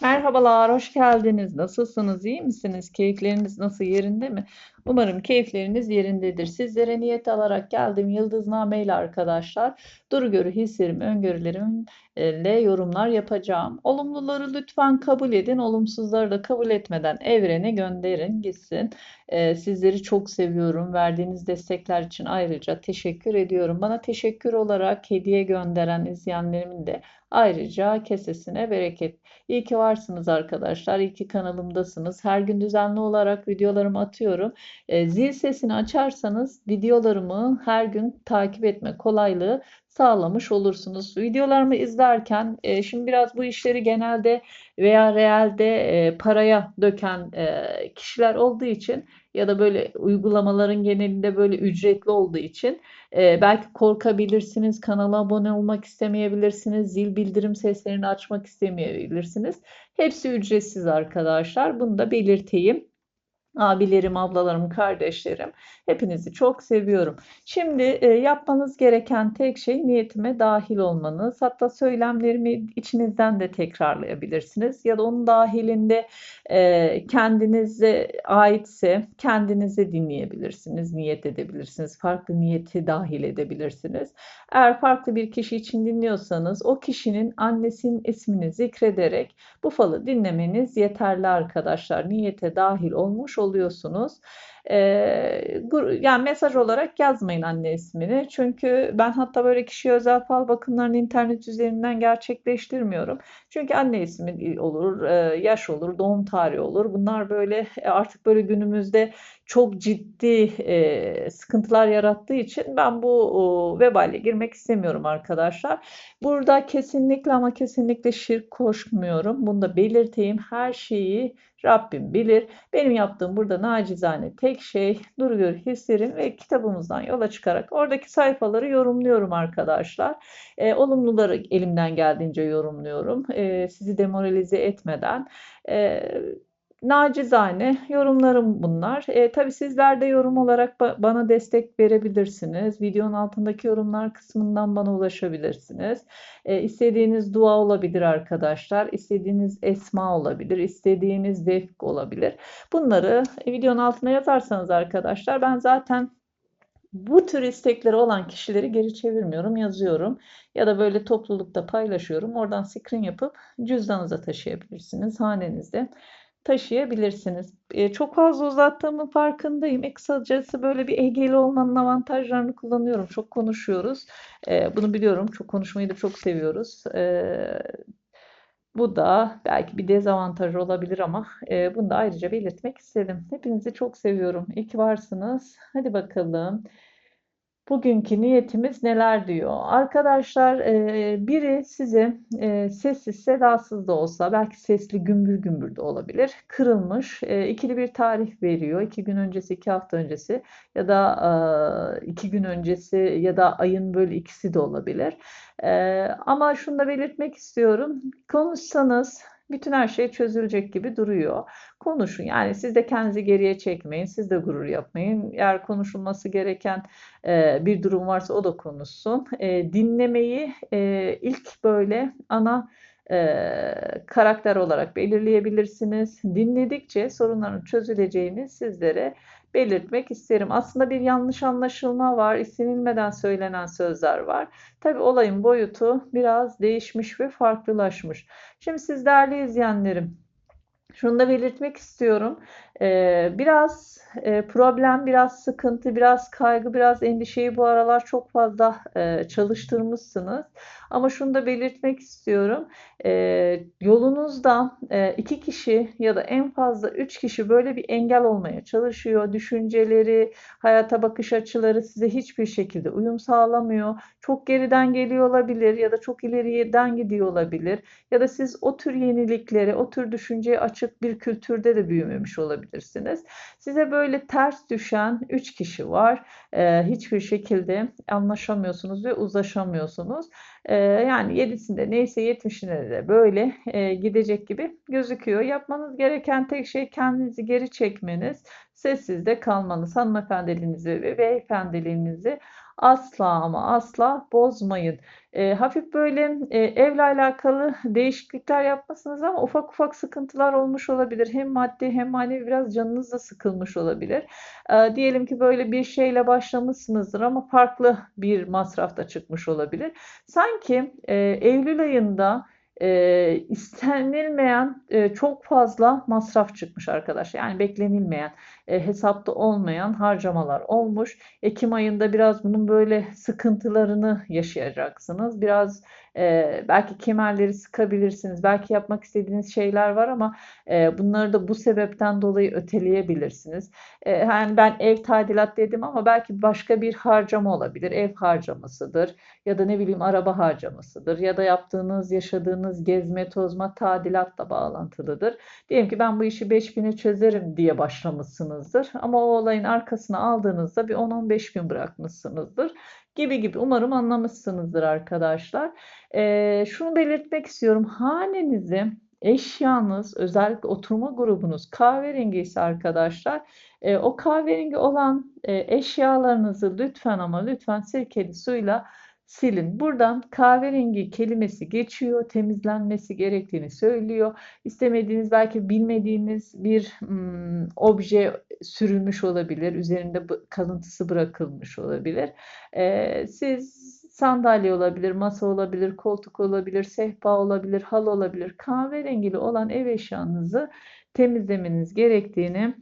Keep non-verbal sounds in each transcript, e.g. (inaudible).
Merhabalar, hoş geldiniz. Nasılsınız? İyi misiniz? Keyifleriniz nasıl? Yerinde mi? Umarım keyifleriniz yerindedir. Sizlere niyet alarak geldim Yıldızname ile arkadaşlar. Duru görü hislerim, öngörülerimle yorumlar yapacağım. Olumluları lütfen kabul edin. Olumsuzları da kabul etmeden evrene gönderin gitsin. Ee, sizleri çok seviyorum. Verdiğiniz destekler için ayrıca teşekkür ediyorum. Bana teşekkür olarak hediye gönderen izleyenlerimin de ayrıca kesesine bereket. İyi ki varsınız arkadaşlar. İyi ki kanalımdasınız. Her gün düzenli olarak videolarımı atıyorum. E, zil sesini açarsanız videolarımı her gün takip etme kolaylığı sağlamış olursunuz. Videolarımı izlerken e, şimdi biraz bu işleri genelde veya realde e, paraya döken e, kişiler olduğu için ya da böyle uygulamaların genelinde böyle ücretli olduğu için e, belki korkabilirsiniz, kanala abone olmak istemeyebilirsiniz, zil bildirim seslerini açmak istemeyebilirsiniz. Hepsi ücretsiz arkadaşlar. Bunu da belirteyim. Abilerim, ablalarım, kardeşlerim. Hepinizi çok seviyorum. Şimdi e, yapmanız gereken tek şey niyetime dahil olmanız. Hatta söylemlerimi içinizden de tekrarlayabilirsiniz. Ya da onun dahilinde e, kendinize aitse kendinize dinleyebilirsiniz, niyet edebilirsiniz. Farklı niyeti dahil edebilirsiniz. Eğer farklı bir kişi için dinliyorsanız o kişinin annesinin ismini zikrederek bu falı dinlemeniz yeterli arkadaşlar. Niyete dahil olmuş oluyorsunuz. Ee, yani mesaj olarak yazmayın anne ismini. Çünkü ben hatta böyle kişiye özel fal bakımlarını internet üzerinden gerçekleştirmiyorum. Çünkü anne ismi olur, e, yaş olur, doğum tarihi olur. Bunlar böyle e, artık böyle günümüzde çok ciddi e, sıkıntılar yarattığı için ben bu vebale girmek istemiyorum arkadaşlar. Burada kesinlikle ama kesinlikle şirk koşmuyorum. Bunu da belirteyim. Her şeyi Rabbim bilir. Benim yaptığım burada nacizane tek şey dur gör hislerim ve kitabımızdan yola çıkarak oradaki sayfaları yorumluyorum arkadaşlar. E, olumluları elimden geldiğince yorumluyorum. E, sizi demoralize etmeden. E, Nacizane yorumlarım bunlar. E, tabii sizler de yorum olarak ba bana destek verebilirsiniz. Videonun altındaki yorumlar kısmından bana ulaşabilirsiniz. E, istediğiniz dua olabilir arkadaşlar. İstediğiniz esma olabilir. istediğiniz vefk olabilir. Bunları videonun altına yazarsanız arkadaşlar ben zaten bu tür istekleri olan kişileri geri çevirmiyorum, yazıyorum. Ya da böyle toplulukta paylaşıyorum. Oradan screen yapıp cüzdanınıza taşıyabilirsiniz hanenizde taşıyabilirsiniz. E, çok fazla uzattığımın farkındayım. E, kısacası böyle bir Ege'li olmanın avantajlarını kullanıyorum. Çok konuşuyoruz. E, bunu biliyorum. Çok konuşmayı da çok seviyoruz. E, bu da belki bir dezavantaj olabilir ama e, bunu da ayrıca belirtmek istedim. Hepinizi çok seviyorum. İyi ki varsınız. Hadi bakalım. Bugünkü niyetimiz neler diyor? Arkadaşlar e, biri size e, sessiz sedasız da olsa belki sesli gümbür gümbür de olabilir. Kırılmış e, ikili bir tarih veriyor. İki gün öncesi iki hafta öncesi ya da iki gün öncesi ya da ayın böyle ikisi de olabilir. Ama şunu da belirtmek istiyorum. Konuşsanız bütün her şey çözülecek gibi duruyor. Konuşun yani siz de kendinizi geriye çekmeyin, siz de gurur yapmayın. Eğer konuşulması gereken e, bir durum varsa o da konuşsun. E, dinlemeyi e, ilk böyle ana e, karakter olarak belirleyebilirsiniz. Dinledikçe sorunların çözüleceğini sizlere belirtmek isterim. Aslında bir yanlış anlaşılma var, istenilmeden söylenen sözler var. Tabi olayın boyutu biraz değişmiş ve farklılaşmış. Şimdi siz değerli izleyenlerim, şunu da belirtmek istiyorum. Ee, biraz e, problem, biraz sıkıntı, biraz kaygı, biraz endişeyi bu aralar çok fazla e, çalıştırmışsınız. Ama şunu da belirtmek istiyorum. E, yolunuzda e, iki kişi ya da en fazla üç kişi böyle bir engel olmaya çalışıyor. Düşünceleri, hayata bakış açıları size hiçbir şekilde uyum sağlamıyor. Çok geriden geliyor olabilir ya da çok ileriden gidiyor olabilir. Ya da siz o tür yeniliklere, o tür düşünceye açık bir kültürde de büyümemiş olabilirsiniz. Size böyle ters düşen üç kişi var. E, hiçbir şekilde anlaşamıyorsunuz ve uzlaşamıyorsunuz. E, yani yedisinde neyse yetmişinde de böyle e, gidecek gibi gözüküyor. Yapmanız gereken tek şey kendinizi geri çekmeniz, sessizde kalmanız, hanımefendiliğinizi ve beyefendiliğinizi Asla ama asla bozmayın. E, hafif böyle e, evle alakalı (laughs) değişiklikler yapmasınız ama ufak ufak sıkıntılar olmuş olabilir. Hem maddi hem manevi biraz canınız da sıkılmış olabilir. E, diyelim ki böyle bir şeyle başlamışsınızdır ama farklı bir masrafta çıkmış olabilir. Sanki e, Eylül ayında e, istenilmeyen e, çok fazla masraf çıkmış arkadaşlar. Yani beklenilmeyen, e, hesapta olmayan harcamalar olmuş. Ekim ayında biraz bunun böyle sıkıntılarını yaşayacaksınız. Biraz e, belki kemerleri sıkabilirsiniz. Belki yapmak istediğiniz şeyler var ama e, bunları da bu sebepten dolayı öteleyebilirsiniz. E, yani ben ev tadilat dedim ama belki başka bir harcama olabilir. Ev harcamasıdır ya da ne bileyim araba harcamasıdır ya da yaptığınız, yaşadığınız gezme, tozma, tadilatla bağlantılıdır. Diyelim ki ben bu işi 5000'e çözerim diye başlamışsınızdır ama o olayın arkasına aldığınızda bir 10-15 bin bırakmışsınızdır gibi gibi. Umarım anlamışsınızdır arkadaşlar. Ee, şunu belirtmek istiyorum. Hanenizi eşyanız özellikle oturma grubunuz kahverengi ise arkadaşlar e, o kahverengi olan e, eşyalarınızı lütfen ama lütfen sirkeli suyla silin. Buradan kahverengi kelimesi geçiyor, temizlenmesi gerektiğini söylüyor. İstemediğiniz belki bilmediğiniz bir mm, obje sürülmüş olabilir, üzerinde kalıntısı bırakılmış olabilir. Ee, siz sandalye olabilir, masa olabilir, koltuk olabilir, sehpa olabilir, hal olabilir. Kahverengili olan ev eşyanızı temizlemeniz gerektiğini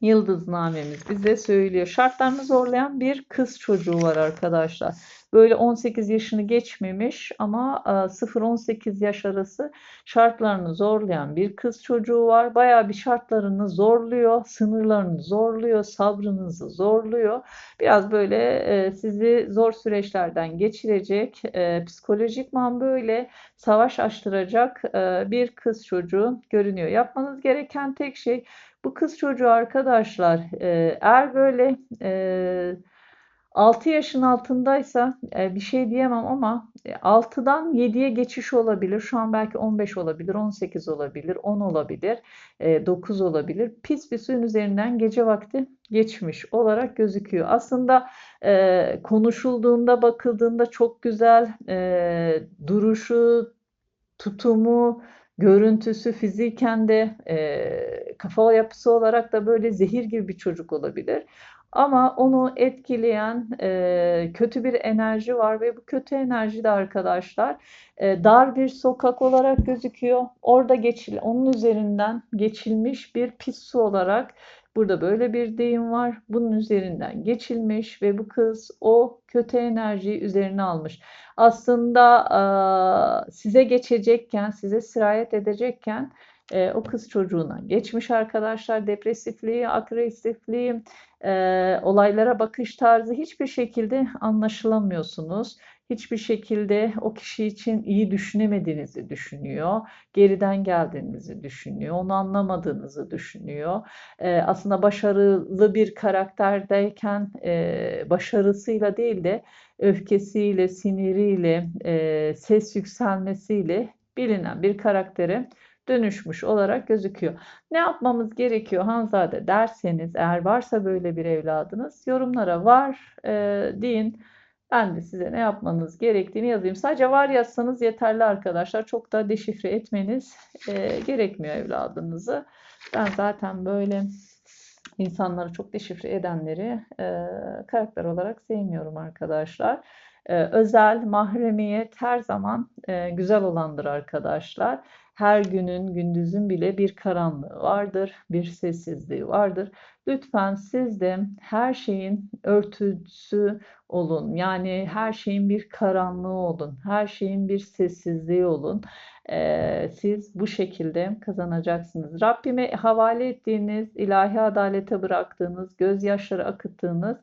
yıldıznamemiz bize söylüyor. Şartlarını zorlayan bir kız çocuğu var arkadaşlar. Böyle 18 yaşını geçmemiş ama 0-18 e, yaş arası şartlarını zorlayan bir kız çocuğu var. Bayağı bir şartlarını zorluyor, sınırlarını zorluyor, sabrınızı zorluyor. Biraz böyle e, sizi zor süreçlerden geçirecek, e, psikolojikman böyle savaş açtıracak bir kız çocuğu görünüyor. Yapmanız gereken tek şey bu kız çocuğu arkadaşlar eğer böyle 6 yaşın altındaysa e, bir şey diyemem ama 6'dan e, 7'ye geçiş olabilir. Şu an belki 15 olabilir, 18 olabilir, 10 olabilir, 9 e, olabilir. Pis bir suyun üzerinden gece vakti geçmiş olarak gözüküyor. Aslında konuşulduğunda, bakıldığında çok güzel duruşu, tutumu, görüntüsü fiziken de kafa yapısı olarak da böyle zehir gibi bir çocuk olabilir. Ama onu etkileyen e, kötü bir enerji var ve bu kötü enerji de arkadaşlar e, dar bir sokak olarak gözüküyor. Orada geçil, onun üzerinden geçilmiş bir pis su olarak burada böyle bir deyim var. Bunun üzerinden geçilmiş ve bu kız o kötü enerjiyi üzerine almış. Aslında size geçecekken, size sirayet edecekken e, o kız çocuğuna geçmiş arkadaşlar depresifliği, agresifliği, e, olaylara bakış tarzı hiçbir şekilde anlaşılamıyorsunuz. Hiçbir şekilde o kişi için iyi düşünemediğinizi düşünüyor. Geriden geldiğinizi düşünüyor. Onu anlamadığınızı düşünüyor. E, aslında başarılı bir karakterdeyken e, başarısıyla değil de öfkesiyle, siniriyle, e, ses yükselmesiyle bilinen bir karaktere dönüşmüş olarak gözüküyor. Ne yapmamız gerekiyor Hanzade derseniz eğer varsa böyle bir evladınız yorumlara var e, deyin. Ben de size ne yapmanız gerektiğini yazayım. Sadece var yazsanız yeterli arkadaşlar. Çok da deşifre etmeniz e, gerekmiyor evladınızı. Ben zaten böyle insanları çok deşifre edenleri e, karakter olarak sevmiyorum arkadaşlar. E, özel, mahremiyet her zaman e, güzel olandır arkadaşlar. Her günün, gündüzün bile bir karanlığı vardır, bir sessizliği vardır. Lütfen siz de her şeyin örtüsü olun. Yani her şeyin bir karanlığı olun. Her şeyin bir sessizliği olun. Ee, siz bu şekilde kazanacaksınız. Rabbime havale ettiğiniz, ilahi adalete bıraktığınız, gözyaşları akıttığınız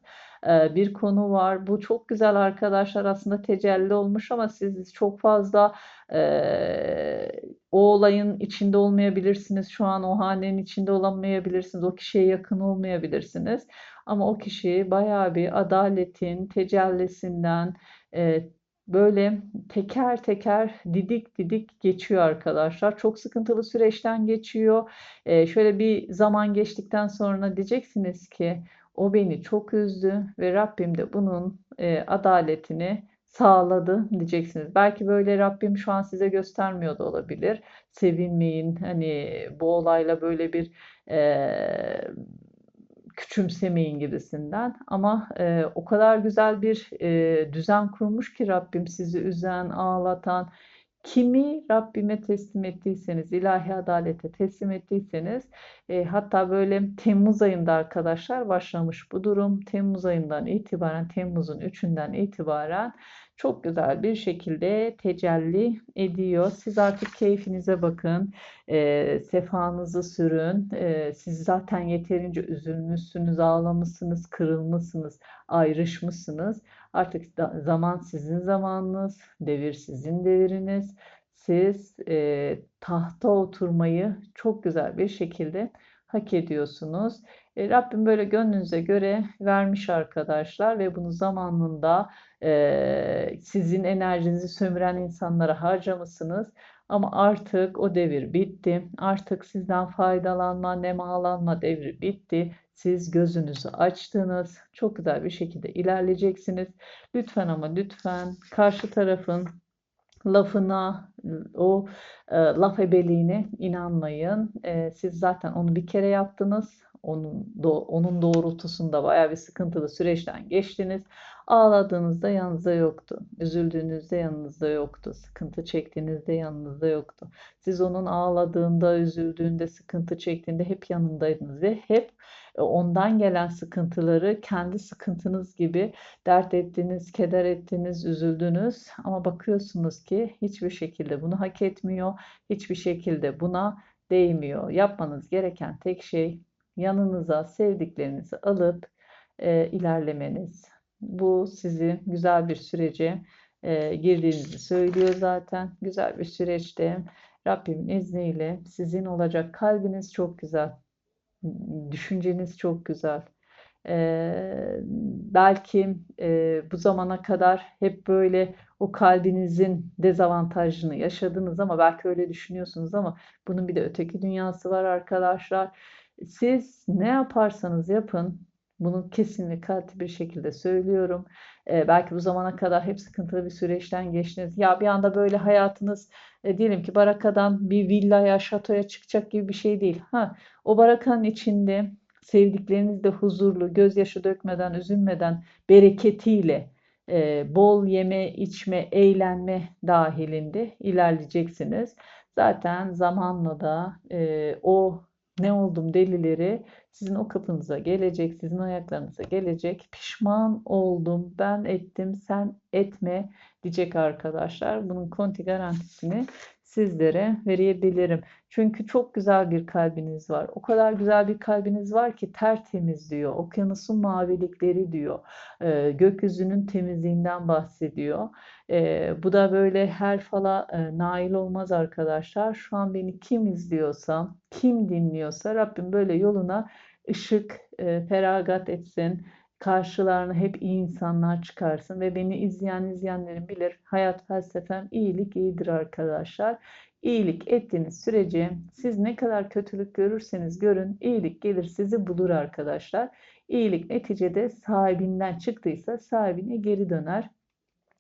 e, bir konu var. Bu çok güzel arkadaşlar aslında tecelli olmuş ama siz çok fazla e, o olayın içinde olmayabilirsiniz. Şu an o hanenin içinde olamayabilirsiniz. O kişiye yakın olmayabilirsiniz. Ama o kişi bayağı bir adaletin tecellisinden e, böyle teker teker didik didik geçiyor arkadaşlar. Çok sıkıntılı süreçten geçiyor. E, şöyle bir zaman geçtikten sonra diyeceksiniz ki o beni çok üzdü ve Rabbim de bunun e, adaletini sağladı diyeceksiniz. Belki böyle Rabbim şu an size göstermiyor da olabilir. Sevinmeyin. Hani bu olayla böyle bir e, küçümsemeyin gibisinden. Ama e, o kadar güzel bir e, düzen kurmuş ki Rabbim sizi üzen, ağlatan, kimi Rabbime teslim ettiyseniz, ilahi adalete teslim ettiyseniz, e, hatta böyle Temmuz ayında arkadaşlar başlamış bu durum. Temmuz ayından itibaren, Temmuz'un 3'ünden itibaren çok güzel bir şekilde tecelli ediyor. Siz artık keyfinize bakın, e, sefanızı sürün. E, siz zaten yeterince üzülmüşsünüz, ağlamışsınız, kırılmışsınız, ayrışmışsınız. Artık zaman sizin zamanınız, devir sizin deviriniz. Siz e, tahta oturmayı çok güzel bir şekilde hak ediyorsunuz. E, Rabbim böyle gönlünüze göre vermiş arkadaşlar ve bunu zamanında e, sizin enerjinizi sömüren insanlara harcamışsınız. Ama artık o devir bitti. Artık sizden faydalanma, nemalanma devri bitti. Siz gözünüzü açtınız. Çok güzel bir şekilde ilerleyeceksiniz. Lütfen ama lütfen karşı tarafın lafına, o e, laf ebeliğine inanmayın. E, siz zaten onu bir kere yaptınız. Onun, do, onun doğrultusunda bayağı bir sıkıntılı süreçten geçtiniz. Ağladığınızda yanınızda yoktu. Üzüldüğünüzde yanınızda yoktu. Sıkıntı çektiğinizde yanınızda yoktu. Siz onun ağladığında, üzüldüğünde, sıkıntı çektiğinde hep yanındaydınız ve hep e, ondan gelen sıkıntıları kendi sıkıntınız gibi dert ettiniz, keder ettiniz, üzüldünüz ama bakıyorsunuz ki hiçbir şekilde bunu hak etmiyor, hiçbir şekilde buna değmiyor. Yapmanız gereken tek şey yanınıza sevdiklerinizi alıp e, ilerlemeniz. Bu sizi güzel bir sürece e, girdiğinizi söylüyor zaten. Güzel bir süreçte Rabbimin izniyle sizin olacak. Kalbiniz çok güzel. Düşünceniz çok güzel. Ee, belki e, bu zamana kadar hep böyle o kalbinizin dezavantajını yaşadınız ama belki öyle düşünüyorsunuz ama bunun bir de öteki dünyası var arkadaşlar. Siz ne yaparsanız yapın bunu kesin ve katı bir şekilde söylüyorum. Ee, belki bu zamana kadar hep sıkıntılı bir süreçten geçtiniz. Ya bir anda böyle hayatınız e, diyelim ki barakadan bir villaya, şatoya çıkacak gibi bir şey değil. Ha, o barakanın içinde sevdiklerinizle huzurlu, gözyaşı dökmeden, üzülmeden, bereketiyle e, bol yeme, içme, eğlenme dahilinde ilerleyeceksiniz. Zaten zamanla da e, o ne oldum delileri sizin o kapınıza gelecek, sizin ayaklarınıza gelecek. Pişman oldum, ben ettim, sen etme diyecek arkadaşlar. Bunun konti garantisini sizlere verebilirim. Çünkü çok güzel bir kalbiniz var. O kadar güzel bir kalbiniz var ki tertemiz diyor. Okyanusun mavilikleri diyor. E, gökyüzünün temizliğinden bahsediyor. E, bu da böyle her fala e, nail olmaz arkadaşlar. Şu an beni kim izliyorsa, kim dinliyorsa Rabbim böyle yoluna ışık, e, feragat etsin karşılarına hep iyi insanlar çıkarsın ve beni izleyen izleyenlerin bilir. Hayat felsefem iyilik iyidir arkadaşlar. İyilik ettiğiniz sürece siz ne kadar kötülük görürseniz görün iyilik gelir sizi bulur arkadaşlar. İyilik neticede sahibinden çıktıysa sahibine geri döner.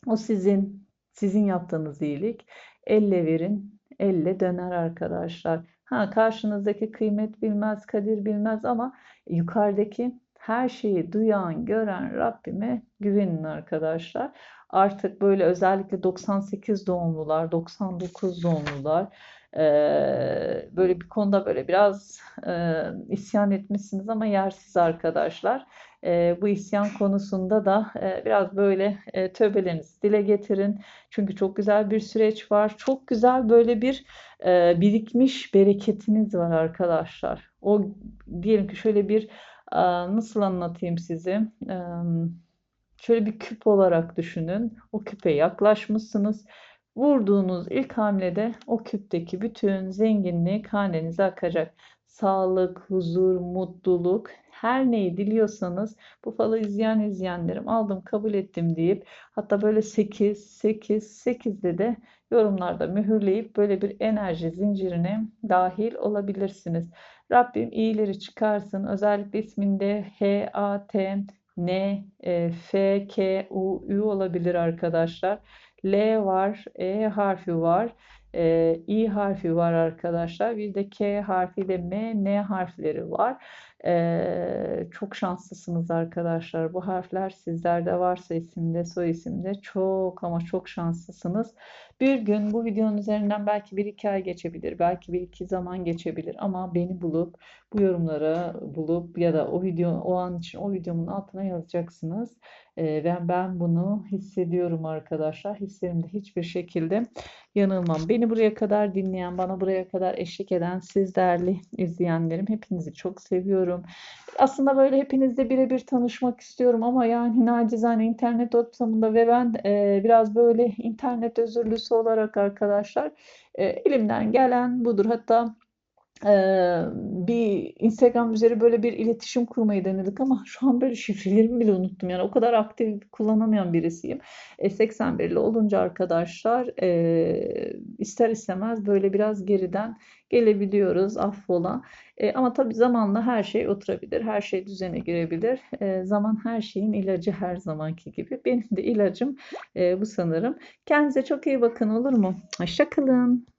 O sizin sizin yaptığınız iyilik. Elle verin, elle döner arkadaşlar. Ha karşınızdaki kıymet bilmez, kadir bilmez ama yukarıdaki her şeyi duyan, gören Rabbime güvenin arkadaşlar. Artık böyle özellikle 98 doğumlular, 99 doğumlular böyle bir konuda böyle biraz isyan etmişsiniz ama yersiz arkadaşlar. bu isyan konusunda da biraz böyle e, tövbelerinizi dile getirin. Çünkü çok güzel bir süreç var. Çok güzel böyle bir birikmiş bereketiniz var arkadaşlar. O diyelim ki şöyle bir nasıl anlatayım size? Şöyle bir küp olarak düşünün. O küpe yaklaşmışsınız. Vurduğunuz ilk hamlede o küpteki bütün zenginlik hanenize akacak. Sağlık, huzur, mutluluk her neyi diliyorsanız bu falı izleyen izleyenlerim aldım kabul ettim deyip hatta böyle 8, 8, 8'de de yorumlarda mühürleyip böyle bir enerji zincirine dahil olabilirsiniz. Rabbim iyileri çıkarsın. Özellikle isminde H, A, T N, e, F, K, U, Ü olabilir arkadaşlar. L var, E harfi var, e, İ harfi var arkadaşlar. Bir de K harfi de M, N harfleri var. E, çok şanslısınız arkadaşlar. Bu harfler sizlerde varsa isimde, soy isimde çok ama çok şanslısınız. Bir gün bu videonun üzerinden belki bir iki ay geçebilir, belki bir iki zaman geçebilir ama beni bulup bu yorumları bulup ya da o video o an için o videomun altına yazacaksınız. Ee, ben ben bunu hissediyorum arkadaşlar. Hislerimde hiçbir şekilde yanılmam. Beni buraya kadar dinleyen, bana buraya kadar eşlik eden siz değerli izleyenlerim hepinizi çok seviyorum. Aslında böyle hepinizle birebir tanışmak istiyorum ama yani nacizane internet ortamında ve ben e, biraz böyle internet özürlüsü olarak arkadaşlar e, elimden gelen budur. Hatta bir Instagram üzeri böyle bir iletişim kurmayı denedik ama şu an böyle şifrelerimi bile unuttum. Yani o kadar aktif kullanamayan birisiyim. E, 81'li olunca arkadaşlar e, ister istemez böyle biraz geriden gelebiliyoruz affola. E, ama tabii zamanla her şey oturabilir, her şey düzene girebilir. E, zaman her şeyin ilacı her zamanki gibi. Benim de ilacım e, bu sanırım. Kendinize çok iyi bakın olur mu? Hoşça kalın.